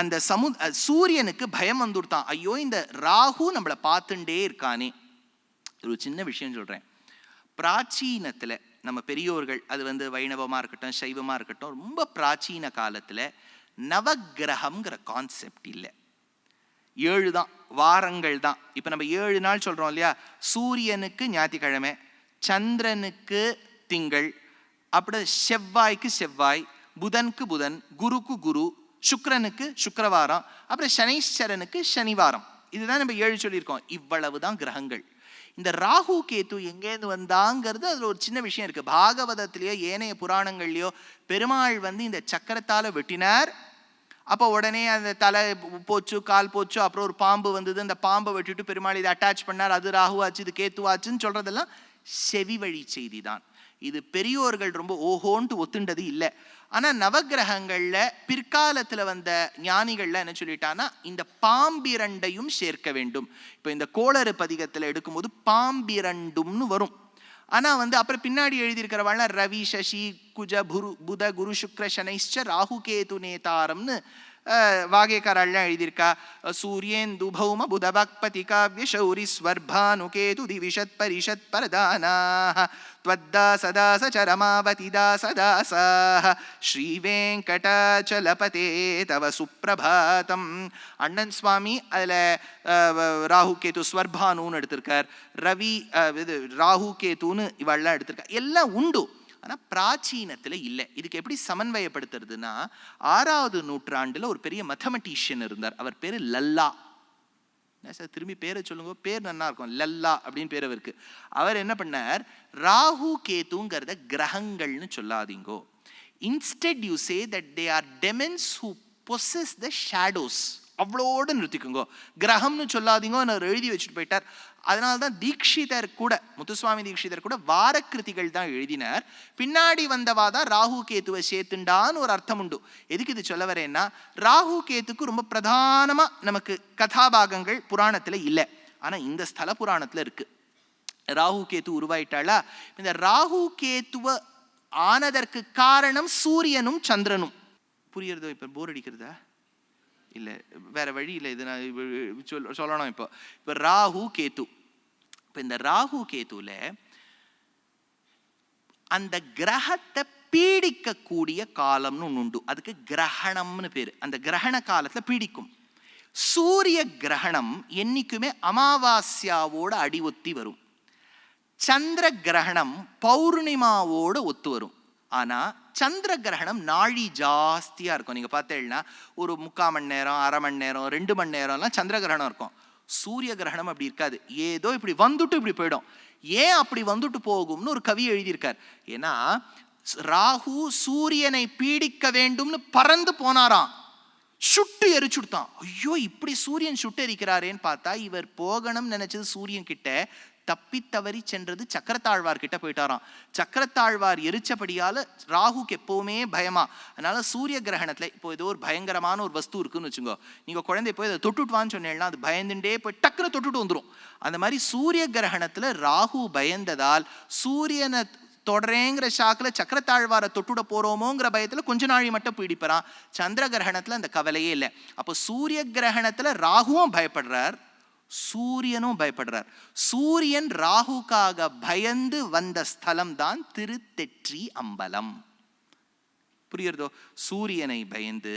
[SPEAKER 1] அந்த சமு சூரியனுக்கு பயம் வந்துடுத்தான் ஐயோ இந்த ராகு நம்மளை பார்த்துட்டே இருக்கானே. ஒரு சின்ன விஷயம் சொல்றேன். பிராச்சீனத்தில் நம்ம பெரியோர்கள் அது வந்து வைணவமாக இருக்கட்டும் சைவமாக இருக்கட்டும் ரொம்ப பிராச்சீன காலத்தில் நவக்கிரகம்ங்கிற கான்செப்ட் இல்லை. ஏழு தான் வாரங்கள் தான். இப்போ நம்ம ஏழு நாள் சொல்கிறோம் இல்லையா? சூரியனுக்கு ஞாயிற்றுக்கிழமை சந்திரனுக்கு திங்கள் அப்படி செவ்வாய்க்கு செவ்வாய் புதனுக்கு புதன் குருக்கு குரு சுக்கரனுக்கு சுக்கரவாரம் அப்புறம் சனீஸ்வரனுக்கு சனிவாரம். இதுதான் நம்ம ஏழு சொல்லியிருக்கோம். இவ்வளவு தான் கிரகங்கள். இந்த ராகு கேத்து எங்கேருந்து வந்தாங்கிறது அதில் ஒரு சின்ன விஷயம் இருக்குது பாகவதத்திலேயோ ஏனைய புராணங்கள்லையோ பெருமாள் வந்து இந்த சக்கரத்தால் வெட்டினார். அப்போ உடனே அந்த தலை போச்சு கால் போச்சு அப்புறம் ஒரு பாம்பு வந்தது. அந்த பாம்பை வெட்டிட்டு பெருமாள் இதை அட்டாச் பண்ணார். அது ராகுவாச்சு இது கேத்துவாச்சுன்னு சொல்கிறதெல்லாம் செவி வழி செய்தி தான். இது பெரியோர்கள் ரொம்ப ஓஹோன்ட்டு ஒத்துண்டது இல்லை. ஆனால் நவகிரகங்களில் பிற்காலத்தில் வந்த ஞானிகள்ல என்ன சொல்லிட்டான்னா இந்த பாம்பிரண்டையும் சேர்க்க வேண்டும். இப்போ இந்த கோளறு பதிகத்தில் எடுக்கும்போது பாம்பிரண்டும்னு வரும். ஆனால் வந்து அப்புறம் பின்னாடி எழுதியிருக்கிறவாள் ரவி சசி குஜ புரு புத குரு சுக்ர சனைஷ்ச ராகு கேது நேதாரம்னு அஹ், வாகேக்காரெல்லாம் எழுதியிருக்கா சூரியேந்து பௌம புதபக்பதி காவிய சௌரி ஸ்வர்பானு கேது திவிஷத் பரிஷத் பரதானாः त्वद्दासदास चरमावति दासदासाः ஸ்ரீவேங்கடாச்சலபதே தவ சுப்பிரபாதம் அண்ணன் சுவாமி அதில் ராகு கேது ஸ்வர்பானுன்னு எடுத்திருக்கார் ரவி அஹ், இது ராகு கேதுன்னு இவெல்லாம் எடுத்திருக்கார் எல்லாம் உண்டு ஆனால் பிராச்சீனத்தில் இல்லை. இதுக்கு எப்படி சமன்வயப்படுத்துறதுன்னா ஆறாவது நூற்றாண்டில் ஒரு பெரிய மத்தமெட்டிஷியன் இருந்தார். அவர் பேர் லல்லா. சார் திரும்பி பேரை சொல்லுங்க பேர் நல்லா இருக்கும். லல்லா அப்படின்னு பேர் அவருக்கு. அவர் என்ன பண்ணார்? ராகு கேதுங்கிறத கிரகங்கள்னு சொல்லாதீங்கோ. Instead you say that they are demons who possess the shadows அவ்வளோடு நிறுத்திக்குங்கோ. கிரகம்னு சொல்லாதீங்கோ நான் எழுதி வச்சுட்டு போயிட்டார். அதனால தான் தீக்ஷிதர் கூட முத்துசுவாமி தீக்ஷிதர் கூட வாரக்கிருதிகள் தான் எழுதினார். பின்னாடி வந்தவா தான் ராகு கேத்துவை சேர்த்துண்டான்னு ஒரு அர்த்தம் உண்டு. எதுக்கு இது சொல்ல வரேன்னா ராகு கேத்துக்கு ரொம்ப பிரதானமாக நமக்கு கதாபாகங்கள் புராணத்தில் இல்லை. ஆனால் இந்த ஸ்தல புராணத்தில் இருக்குது ராகு கேத்து உருவாயிட்டாளா? இந்த ராகு கேத்துவ ஆனதற்கு காரணம் சூரியனும் சந்திரனும். புரியுறதோ இப்போ போர் அடிக்கிறதா? இல்லை வேற வழி இல்லை இது நான் சொல் சொல்லணும் இப்போ. இப்போ ராகு கேத்து இப்போ இந்த ராகு கேத்துல அந்த கிரகத்தை பீடிக்கக்கூடிய காலம்னு ஒன்று உண்டு. அதுக்கு கிரகணம்னு பேரு. அந்த கிரகண காலத்துல பீடிக்கும். சூரிய கிரகணம் என்னைக்குமே அமாவாஸ்யாவோட அடி ஒத்தி வரும். சந்திர கிரகணம் பௌர்ணிமாவோட ஒத்து வரும். ஆனா சந்திர கிரகணம் நாழி ஜாஸ்தியா இருக்கும். நீங்க பார்த்தேன்னா ஒரு முக்கால் மணி நேரம் அரை மணி நேரம் ரெண்டு மணி நேரம்லாம் சந்திர கிரகணம் இருக்கும். சூரிய கிரகணம் அப்படி இருக்காது. ஏதோ இப்படி வந்துட்டு இப்படி போயிடும். ஏன் அப்படி வந்துட்டு போகும்னு ஒரு கவி எழுதியிருக்கார். ஏன்னா ராகு சூரியனை பீடிக்க வேண்டும்னு பறந்து போனாராம். சுட்டு எரிச்சுடுத்தான். ஐயோ இப்படி சூரியன் சுட்டு எரிக்கிறாரேன்னு பார்த்தா இவர் போகணும்னு நினைச்சது சூரியன் கிட்ட தப்பி தவறி சென்றது சக்கரத்தாழ்வார் கிட்ட போயிட்டாராம். சக்கரத்தாழ்வார் எரிச்சபடியால் ராகுக்கு எப்பவுமே பயமா. அதனால சூரிய கிரகணத்தில் இப்போ ஏதோ ஒரு பயங்கரமான ஒரு வஸ்து இருக்குன்னு வச்சுக்கோ நீங்கள் குழந்தை போய் அதை தொட்டுட்டுவான்னு சொன்னேன்னா அது பயந்துட்டே போய் டக்குன்னு தொட்டுட்டு வந்துடும் அந்த மாதிரி சூரிய கிரகணத்தில் ராகு பயந்ததால் சூரியனை தொடரேங்கிற ஷாக்கில் சக்கரத்தாழ்வாரை தொட்டுட போகிறோமோங்கிற பயத்தில் கொஞ்ச நாழி மட்டும் பீடிப்பறான். சந்திர கிரகணத்தில் அந்த கவலையே இல்லை. அப்போ சூரிய கிரகணத்தில் ராகுவும் பயப்படுறார். சூரியனும் பயப்படுறார். சூரியன் ராகுக்காக பயந்து வந்த ஸ்தலம் தான் திருத்தெற்றி அம்பலம். புரியுறதோ சூரியனை பயந்து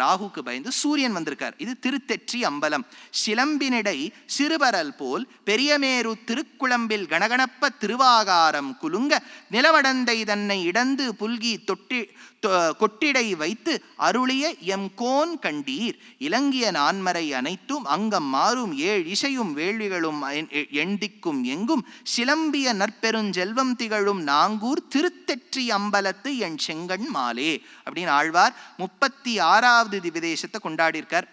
[SPEAKER 1] ராகுக்கு பயந்து சூரியன் வந்திருக்கார். இது திருத்தெற்றி அம்பலம். சிலம்பினிடை சிறுபரல் போல் பெரியமேரு திருக்குழம்பில் கணகணப்ப திருவாகாரம் குலுங்க நிலவடந்தை தன்னை இடந்து புல்கி தொட்டி கொட்டிடை வைத்து அருளிய எம் கோன் கண்டீர். இலங்கிய நான்மறை அனைத்தும் அங்கம் மாறும் ஏழ் இசையும் வேள்விகளும் எண்டிக்கும் எங்கும். சிலம்பிய நற்பெருஞ்செல்வம் திகழும் நாங்கூர் திருத்தெற்றி அம்பலத்து என் செங்கண் மாலே. அப்படின்னு ஆழ்வார் முப்பத்தி ஆறாவது திவிதேசத்தை கொண்டாடியிருக்கார்.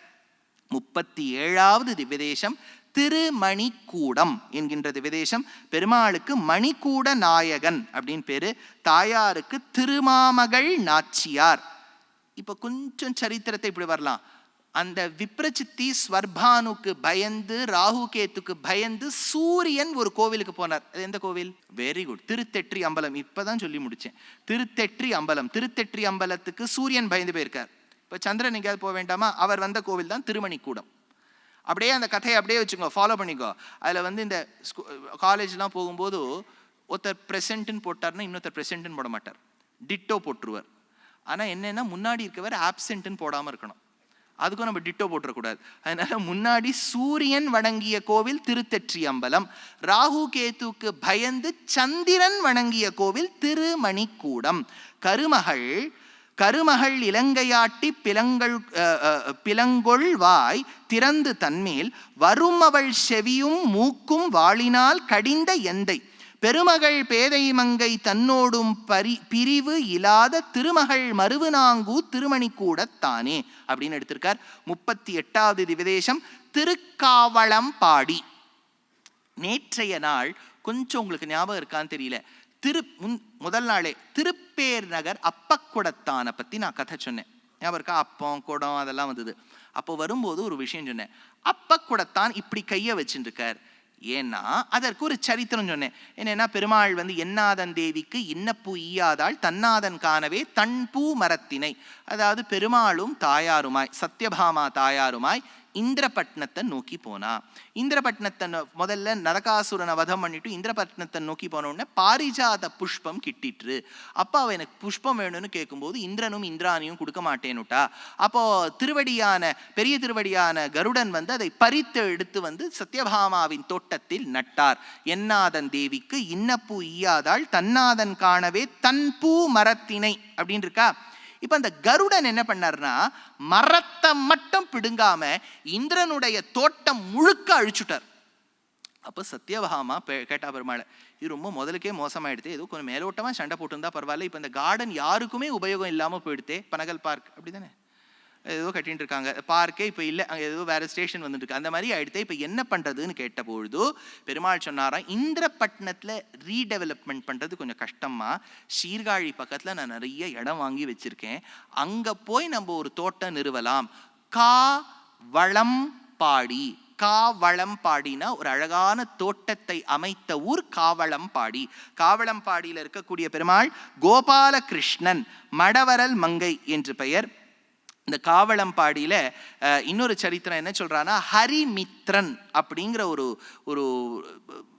[SPEAKER 1] முப்பத்தி ஏழாவது திவ்யதேசம் திருமணிக்கூடம் என்கின்றது விதேசம். பெருமாளுக்கு மணிக்கூட நாயகன் அப்படின்னு பேரு. தாயாருக்கு திருமாமகள் நாச்சியார். இப்போ கொஞ்சம் சரித்திரத்தை இப்படி வரலாம். அந்த விப்ரச்சித்தி ஸ்வர்பானுக்கு பயந்து ராகு கேத்துக்கு பயந்து சூரியன் ஒரு கோவிலுக்கு போனார். அது எந்த கோவில்? Very good Thiruthetti Ambalam. இப்பதான் சொல்லி முடிச்சேன். திருத்தெற்றி அம்பலம். திருத்தெற்றி அம்பலத்துக்கு சூரியன் பயந்து போயிருக்கார். இப்போ சந்திரன் எங்கேயாவது போக வேண்டாமா? அவர் வந்த கோவில் தான் திருமணிக்கூடம். அப்படியே அந்த கதையை அப்படியே வச்சுக்கோ ஃபாலோ பண்ணிக்கோ. அதில் வந்து இந்த காலேஜ்லாம் போகும்போது ஒருத்தர் ப்ரெசென்ட்னு போட்டார்னா இன்னொருத்தர் ப்ரெசென்ட்னு போட மாட்டார். டிட்டோ போட்டுருவார். ஆனால் என்னென்னா முன்னாடி இருக்கவர் ஆப்சென்ட்னு போடாமல் இருக்கணும். அதுக்கும் நம்ம டிட்டோ போட்டுறக்கூடாது. அதனால முன்னாடி சூரியன் வணங்கிய கோவில் திருத்தெற்றி அம்பலம் ராகு கேத்துக்கு பயந்து சந்திரன் வணங்கிய கோவில் திருமணிக்கூடம். கருமகள் கருமகள் இலங்கையாட்டி பிலங்கள் பிலங்கொள் வாய் திறந்து தன்மேல் வரும் அவள் செவியும் மூக்கும் வாளினால் கடிந்த எந்தை. பெருமகள் பேதை மங்கை தன்னோடும் பரி பிரிவு இல்லாத திருமகள் மருவுநாங்கு திருமணி கூடத்தானே அப்படின்னு எடுத்திருக்கார். முப்பத்தி எட்டாவது திவிதேசம் திருக்காவளம் பாடி. நேற்றைய நாள் கொஞ்சம் உங்களுக்கு ஞாபகம் இருக்கான்னு தெரியல. திரு முன் முதல் நாளே திருப்பேர் நகர் அப்பக்குடத்தானை பற்றி நான் கதை சொன்னேன். ஞாபகம் இருக்கா? அப்பம் குடம் அதெல்லாம் வந்தது. அப்போ வரும்போது ஒரு விஷயம் சொன்னேன். அப்பக்குடத்தான் இப்படி கையை வச்சுட்டுருக்கார் ஏன்னா அதற்கு ஒரு சரித்திரம் சொன்னேன். என்னன்னா பெருமாள் வந்து என்னாதன் தேவிக்கு இன்னப்பூ ஈயாதாள் தன்னாதன் காணவே தன் பூ மரத்தினை. அதாவது பெருமாளும் தாயாருமாய் சத்யபாமா தாயாருமாய் இந்திரபட்னத்தை நோக்கி போனா. இந்திரபட்னத்தை நோ- முதல்ல நரகாசுரனை வதம் பண்ணிட்டு இந்திரபட்னத்தை நோக்கி போனோடனே பாரிஜாத புஷ்பம் கிட்டிட்டு அப்போ அவ எனக்கு புஷ்பம் வேணும்னு கேட்கும்போது இந்திரனும் இந்திராணியும் கொடுக்க மாட்டேனுட்டா அப்போ திருவடியான பெரிய திருவடியான கருடன் வந்து அதை பறித்து எடுத்து வந்து சத்யபாமாவின் தோட்டத்தில் நட்டார். என்னாதன் தேவிக்கு இன்னப்பூ ஈயாதாள் தன்னாதன் காணவே தன் பூ மரத்தினை அப்படின்னு இருக்கா இப்போ அந்த கருடன் என்ன பண்ணார்னா மரத்தை மட்டும் பிடுங்காம இந்திரனுடைய தோட்டம் முழுக்க அழிச்சுட்டார். அப்போ சத்யபாமா கேட்டா பெருமாள் இது ரொம்ப முதலுக்கே மோசமாயிடுது ஏதோ கொஞ்சம் மேலோட்டமாக சண்டை போட்டிருந்தா பரவாயில்ல இப்போ இந்த கார்டன் யாருக்குமே உபயோகம் இல்லாமல் போயிடுதே பனகல் பார்க் அப்படி தானே ஏதோ கட்டின்னு இருக்காங்க பார்க்கே இப்போ இல்லை. அங்கே ஏதோ வேறு ஸ்டேஷன் வந்துட்டு அந்த மாதிரி ஆகிடுத்து இப்போ என்ன பண்ணுறதுன்னு கேட்டபொழுது பெருமாள் சொன்னாராம் இந்திரப்பட்டினத்தில் ரீடெவலப்மெண்ட் பண்ணுறது கொஞ்சம் கஷ்டமாக சீர்காழி பக்கத்தில் நான் நிறைய இடம் வாங்கி வச்சுருக்கேன். அங்கே போய் நம்ம ஒரு தோட்டம் நிறுவலாம். கா வளம் பாடி. காவளம்பாடினா ஒரு அழகான தோட்டத்தை அமைத்த ஊர் காவளம்பாடி காவளம்பாடியில் இருக்கக்கூடிய பெருமாள் கோபாலகிருஷ்ணன் மடவரல் மங்கை என்று பெயர். இந்த காவளம்பாடியில் இன்னொரு சரித்திரம் என்ன சொல்கிறான்னா ஹரிமித்ரன் அப்படிங்கிற ஒரு ஒரு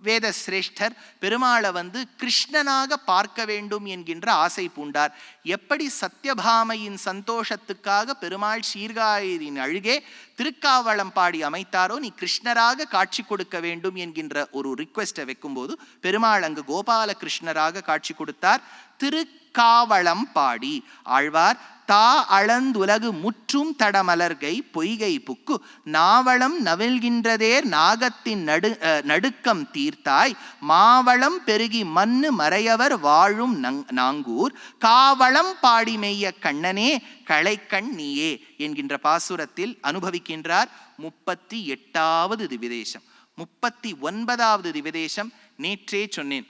[SPEAKER 1] வேத சிரேஷ்டர் பெருமாளை வந்து கிருஷ்ணனாக பார்க்க வேண்டும் என்கின்ற ஆசை பூண்டார். எப்படி சத்யபாமையின் சந்தோஷத்துக்காக பெருமாள் சீர்காழியின் அழுகே திருக்காவளம்பாடி அமைத்தாரோ நீ கிருஷ்ணராக காட்சி கொடுக்க வேண்டும் என்கின்ற ஒரு ரிக்வெஸ்ட்டை வைக்கும்போது பெருமாள் அங்கு கோபால கிருஷ்ணராக காட்சி கொடுத்தார். திரு காவளம் பாடி. ஆழ்வார் தா அளந்துலகு முற்றும் தடமலர்கை பொய்கை புக்கு. நாவளம் நவில்கின்றதேர் நாகத்தின் நடு நடுக்கம் தீர்த்தாய். மாவளம் பெருகி மண்ணு மறையவர் வாழும் நங்- நாங்கூர். காவளம் பாடி மெய்ய கண்ணனே களைக்கண் நீயே என்கின்ற பாசுரத்தில் அனுபவிக்கின்றார் முப்பத்தி எட்டாவது திவிதேசம். முப்பத்தி ஒன்பதாவது திவிதேசம் நேற்றே சொன்னேன்.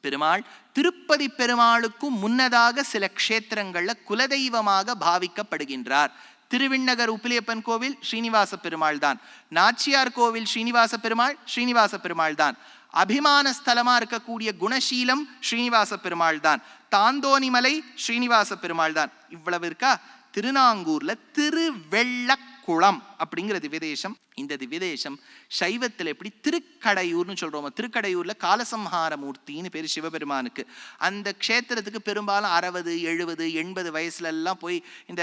[SPEAKER 1] பெருமாள் திருப்பதி பெருமாளுக்கும் முன்னதாக சில க்ஷேத்திரங்களில் குலதெய்வமாக பாவிக்கப்படுகின்றார். திருவிண்ணகர் உப்பிலியப்பன் கோவில் ஸ்ரீனிவாச பெருமாள் தான். நாச்சியார் கோவில் ஸ்ரீனிவாச பெருமாள் ஸ்ரீனிவாச பெருமாள் தான். அபிமான ஸ்தலமா இருக்கக்கூடிய குணசீலம் ஸ்ரீனிவாச பெருமாள் தான். தாந்தோணிமலை ஸ்ரீனிவாச பெருமாள் தான். இவ்வளவு இருக்கா? திருநாங்கூர்ல குளம் அப்படிங்கிற திவ்யதேசம் இந்த திவ்யதேசம் சைவத்தில் எப்படி திருக்கடையூர்னு சொல்கிறோம் திருக்கடையூரில் காலசம்ஹார மூர்த்தின்னு பேர் சிவபெருமானுக்கு. அந்த க்ஷேத்திரத்துக்கு பெரும்பாலும் அறுபது எழுபது எண்பது வயசுலலாம் போய் இந்த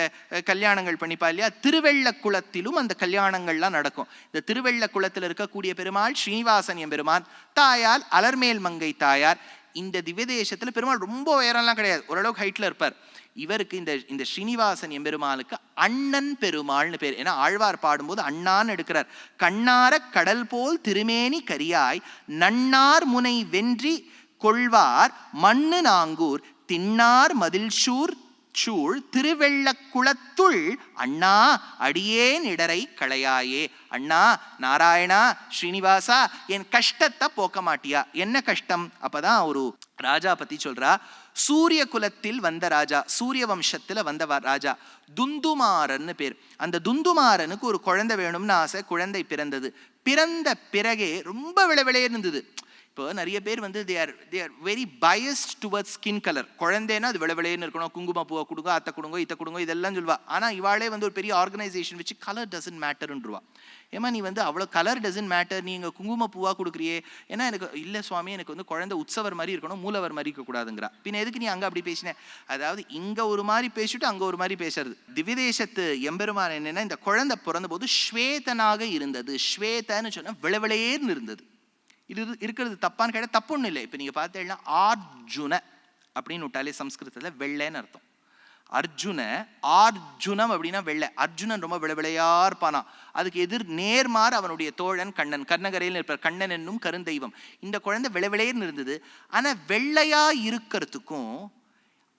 [SPEAKER 1] கல்யாணங்கள் பண்ணிப்பா இல்லையா? திருவெள்ளக்குளத்திலும் அந்த கல்யாணங்கள்லாம் நடக்கும். இந்த திருவெள்ளக்குளத்தில் இருக்கக்கூடிய பெருமாள் ஸ்ரீனிவாசன் எம்பெருமான் தாயார் அலர்மேல் மங்கை தாயார் இந்த திவ்ய தேசத்தில் பெருமாள் ரொம்ப உயரம்லாம் கிடையாது. ஓரளவுக்கு ஹைட்டில் இருப்பார். இவருக்கு இந்த இந்த ஸ்ரீனிவாசன் எம்பெருமாளுக்கு அண்ணன் பெருமாள்னு பேர். ஏன்னா ஆழ்வார் பாடும்போது அண்ணான்னு எடுக்கிறார். கண்ணார கடல் போல் திருமேனி கரியாய் நன்னார் முனை வென்றி கொள்வார் மண்ணு நாங்கூர் தின்னார் மதில்ஷூர் சூழ் திருவெள்ளக்குளத்துள் அண்ணா அடியேன் இடரை களையாயே. அண்ணா நாராயணா ஸ்ரீனிவாசா என் கஷ்டத்தை போக்க மாட்டியா? என்ன கஷ்டம்? அப்பதான் ஒரு ராஜா பத்தி சொல்றா. சூரிய குலத்தில் வந்த ராஜா சூரிய வம்சத்துல வந்த ராஜா துந்துமாரன்னு பேர். அந்த துந்துமாரனுக்கு ஒரு குழந்தை வேணும்னு ஆசை குழந்தை பிறந்தது. பிறந்த பிறகே ரொம்ப விளவிளையே இருந்தது. இப்போ நிறைய பேர் வந்து they are they are very biased toward skin colour குழந்தைன்னா அது விளவிளையன்னு இருக்கணும். குங்கும பூவை கொடுங்க அத்தை கொடுங்க இத்தை கொடுங்க இதெல்லாம் சொல்லுவா. ஆனால் இவாளே வந்து ஒரு பெரிய ஆர்கனைசேஷன் வச்சு கலர் டசன்ட் மேட்டர்ன்றவா ஏமா நீ வந்து அவ்வளோ கலர் டசன்ட் மேட்டர் நீங்கள் குங்கும பூவா கொடுக்குறியே. ஏன்னா எனக்கு இல்லை சுவாமி எனக்கு வந்து குழந்தை உற்சவர் மாதிரி இருக்கணும் மூலவர் மாதிரி இருக்கக்கூடாதுங்கிறா பின்ன எதுக்கு நீ அங்கே அப்படி பேசின? அதாவது இங்கே ஒரு மாதிரி பேசிட்டு அங்கே ஒரு மாதிரி பேசுறது. திவிதேசத்து எம்பெருமான் என்னென்னா இந்த குழந்தை பிறந்தபோது ஸ்வேதனாக இருந்தது. ஸ்வேதன்னு சொன்னால் விளவிளையேன்னு இருந்தது. இது இது இருக்கிறது தப்பான்னு கேட்டால் தப்பு ஒன்றும் இல்லை. இப்போ நீங்கள் பார்த்தீங்கன்னா ஆர்ஜுன அப்படின்னு விட்டாலே சம்ஸ்கிருதத்தில் வெள்ளைன்னு அர்த்தம். அர்ஜுன ஆர்ஜுனம் அப்படின்னா வெள்ளை. அர்ஜுனன் ரொம்ப விளவிளையா இருப்பானா. அதுக்கு எதிர் நேர்மார் அவனுடைய தோழன் கண்ணன். கர்ணகரையில் இருப்பார் கண்ணன் என்னும் கருந்தெய்வம். இந்த குழந்தை விளவிளையர்னு இருந்தது. ஆனால் வெள்ளையா இருக்கிறதுக்கும்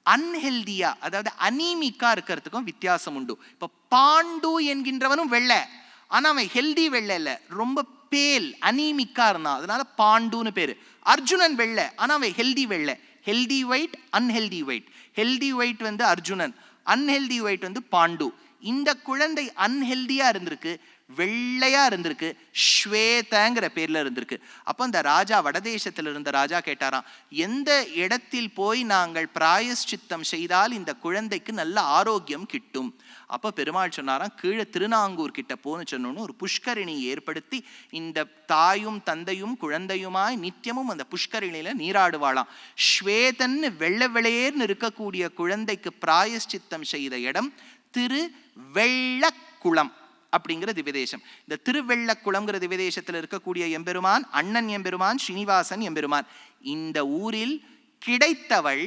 [SPEAKER 1] அன்ஹெல்தியா அதாவது அனீமிக்கா இருக்கிறதுக்கும் வித்தியாசம் உண்டு. இப்போ பாண்டு என்கின்றவனும் வெள்ளை. ஆனால் அவன் ஹெல்தி வெள்ளை இல்லை. ரொம்ப பேல் அனீமிக்கா இருந்தான். அதனால பாண்டுன்னு பேர். அர்ஜுனன் வெள்ளை ஆனால் அவன் ஹெல்தி வெள்ளை. Healthy white unhealthy white healthy white வந்து அர்ஜுனன் அன்ஹெல்தி ஒயிட் வந்து பாண்டு. இந்த குழந்தை அன்ஹெல்தியாக இருந்திருக்கு. வெள்ளையாக இருந்திருக்கு. ஸ்வேதங்கிற பேரில் இருந்திருக்கு. அப்போ அந்த ராஜா வடதேசத்தில் இருந்த ராஜா கேட்டாராம் எந்த இடத்தில் போய் நாங்கள் பிராயஷ்சித்தம் செய்தால் இந்த குழந்தைக்கு நல்ல ஆரோக்கியம் கிட்டும்? அப்போ பெருமாள் சொன்னாராம் கீழே திருநாங்கூர் கிட்ட போன்னு சொன்னோன்னு ஒரு புஷ்கரிணி ஏற்படுத்தி இந்த தாயும் தந்தையும் குழந்தையுமாய் நித்தியமும் அந்த புஷ்கரிணியில் நீராடுவாளாம். ஸ்வேதன்னு வெள்ளை வெளையேர்னு இருக்கக்கூடிய குழந்தைக்கு பிராயஷ்சித்தம் செய்த இடம் திரு வெள்ளக்குளம். அப்படிங்கிற திவ்யதேசம் இந்த திருவெள்ளக்குளம்ங்கிற திவ்யதேசத்தில் இருக்கக்கூடிய எம்பெருமான் அண்ணன் எம்பெருமான் ஸ்ரீனிவாசன் எம்பெருமான். இந்த ஊரில் கிடைத்தவள்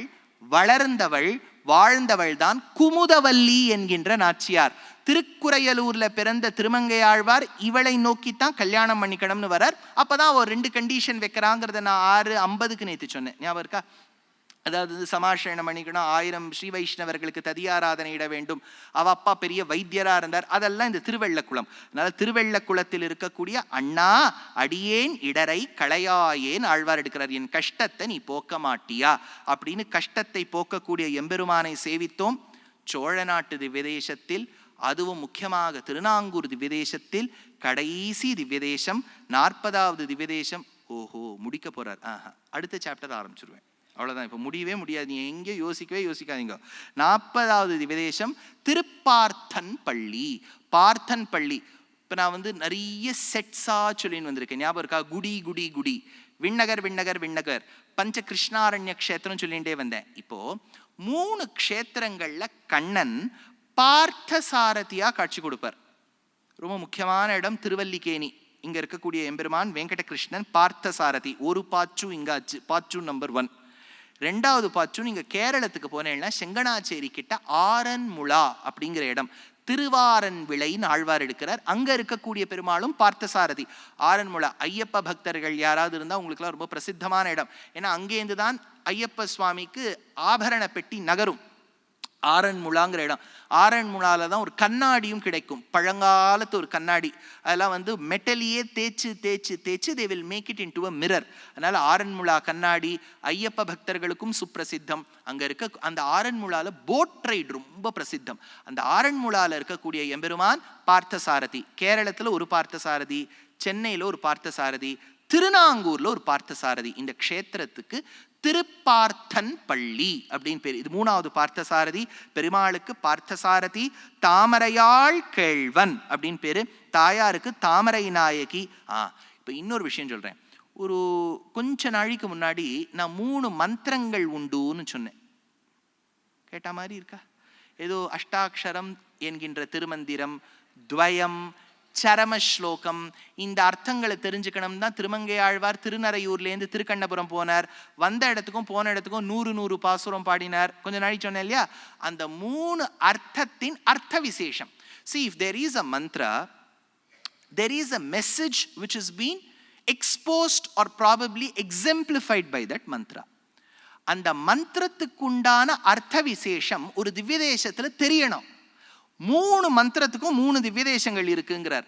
[SPEAKER 1] வளர்ந்தவள் வாழ்ந்தவள் தான் குமுதவல்லி என்கின்ற நாச்சியார். திருக்குறையலூர்ல பிறந்த திருமங்கையாழ்வார் இவளை நோக்கித்தான் கல்யாணம் பண்ணிக்கணும்னு வரார். அப்பதான் ஒரு ரெண்டு கண்டிஷன் வைக்கிறாங்கிறத நான் ஆறு ஐம்பதுக்கு நேத்து சொன்னேன். ஞாபகம் இருக்கா? அதாவது வந்து சமாஷரணம் பண்ணிக்கணும் ஆயிரம் ஸ்ரீ வைஷ்ணவர்களுக்கு ததியாராதனை இட வேண்டும். அவ அப்பா பெரிய வைத்தியரா இருந்தார். அதெல்லாம் இந்த திருவெள்ளக்குளம் அதனால திருவெள்ளக்குளத்தில் இருக்கக்கூடிய அண்ணா அடியேன் இடரை களையாயேன் ஆழ்வார் எடுக்கிறார். என் கஷ்டத்தை நீ போக்க மாட்டியா? அப்படின்னு கஷ்டத்தை போக்கக்கூடிய எம்பெருமானை சேவித்தோம். சோழ நாட்டு திவ்யதேசத்தில் அதுவும் முக்கியமாக திருநாங்கூர் திவ்யதேசத்தில் கடைசி திவ்யதேசம் நாற்பதாவது திவ்யதேசம். ஓஹோ முடிக்க போறார். ஆஹா அடுத்த சாப்டர் ஆரம்பிச்சிருவேன். அவ்வளோதான் இப்போ முடியவே முடியாது. நீ எங்கே யோசிக்கவே யோசிக்காதீங்க. நாற்பதாவது விதேசம் திருப்பார்த்தன் பள்ளி. பார்த்தன் பள்ளி. இப்போ நான் வந்து நிறைய செட்ஸாக சொல்லின்னு வந்திருக்கேன். ஞாபகம் இருக்கா? குடி குடி குடி. விண்ணகர் விண்ணகர் விண்ணகர். பஞ்ச கிருஷ்ணாரண்ய க்ஷேத்திரம் சொல்லிகிட்டே வந்தேன். இப்போ மூணு க்ஷேத்திரங்கள்ல கண்ணன் பார்த்தசாரதியாக காட்சி கொடுப்பார். ரொம்ப முக்கியமான இடம் திருவல்லிக்கேணி. இங்கே இருக்கக்கூடிய எம்பெருமான் வெங்கடகிருஷ்ணன் பார்த்தசாரதி. ஒரு பாச்சு இங்காச்சு பாச்சு நம்பர் ஒன் ரெண்டாவது பாச்சு நீங்கள் கேரளத்துக்கு போனேன்னா செங்கனாச்சேரி கிட்ட ஆரன்முளா அப்படிங்கிற இடம். திருவாரன் விளைன்னு ஆழ்வார் எடுக்கிறார். அங்கே இருக்கக்கூடிய பெருமாளும் பார்த்தசாரதி. ஆரன்முளா ஐயப்ப பக்தர்கள் யாராவது இருந்தால் உங்களுக்குலாம் ரொம்ப பிரசித்தமான இடம். ஏன்னா அங்கேருந்து தான் ஐயப்ப சுவாமிக்கு ஆபரண பெட்டி நகரும். ஆரன்முளாங்கிற இடம். ஆரன்முளால தான் ஒரு கண்ணாடியும் கிடைக்கும். பழங்காலத்து ஒரு கண்ணாடி. அதெல்லாம் வந்து மெட்டலியே தேய்ச்சு தேய்ச்சு தேய்ச்சு they will make it into a mirror அதனால் ஆரன்முளா கண்ணாடி ஐயப்ப பக்தர்களுக்கும் சுப்பிரசித்தம். அங்கே இருக்க அந்த ஆரன்முளால போட் ரைடு ரொம்ப பிரசித்தம். அந்த ஆரன்முளால இருக்கக்கூடிய எம்பெருமான் பார்த்தசாரதி. கேரளத்தில் ஒரு பார்த்தசாரதி சென்னையில் ஒரு பார்த்தசாரதி. திருநாங்கூர்ல ஒரு பார்த்தசாரதி. இந்த க்ஷேத்திரத்துக்கு திருப்பார்த்தன் பள்ளி அப்படின்னு பேர். இது மூணாவது பார்த்தசாரதி. பெருமாளுக்கு பார்த்தசாரதி தாமரையாள் கேழ்வன் அப்படின்னு பேரு. தாயாருக்கு தாமரை நாயகி. ஆ இப்போ இன்னொரு விஷயம் சொல்றேன். ஒரு கொஞ்ச நாளைக்கு முன்னாடி நான் மூணு மந்திரங்கள் உண்டுன்னு சொன்னேன். கேட்ட மாதிரி இருக்கா? ஏதோ அஷ்டாட்சரம் என்கின்ற திருமந்திரம் துவயம் சரம ஸ்லோகம் இந்த அர்த்தங்களை தெரிஞ்சுக்கணும் தான் திருமங்கை ஆழ்வார் திருநறையூர்லேருந்து திருக்கண்ணபுரம் போனார். வந்த இடத்துக்கும் போன இடத்துக்கும் நூறு நூறு பாசுரம் பாடினார். கொஞ்சம் நாளைக்கு சொன்னேன் இல்லையா? அந்த மூணு அர்த்தத்தின் அர்த்த விசேஷம். See if there is a mantra there is a message which is been exposed or probably exemplified by that mantra அந்த மந்திரத்துக்குண்டான அர்த்த விசேஷம் ஒரு திவ்ய தேசத்தில் தெரியணும். மூணு மந்திரத்துக்கும் மூணு திவ்ய தேசங்கள் இருக்குங்கிறார்.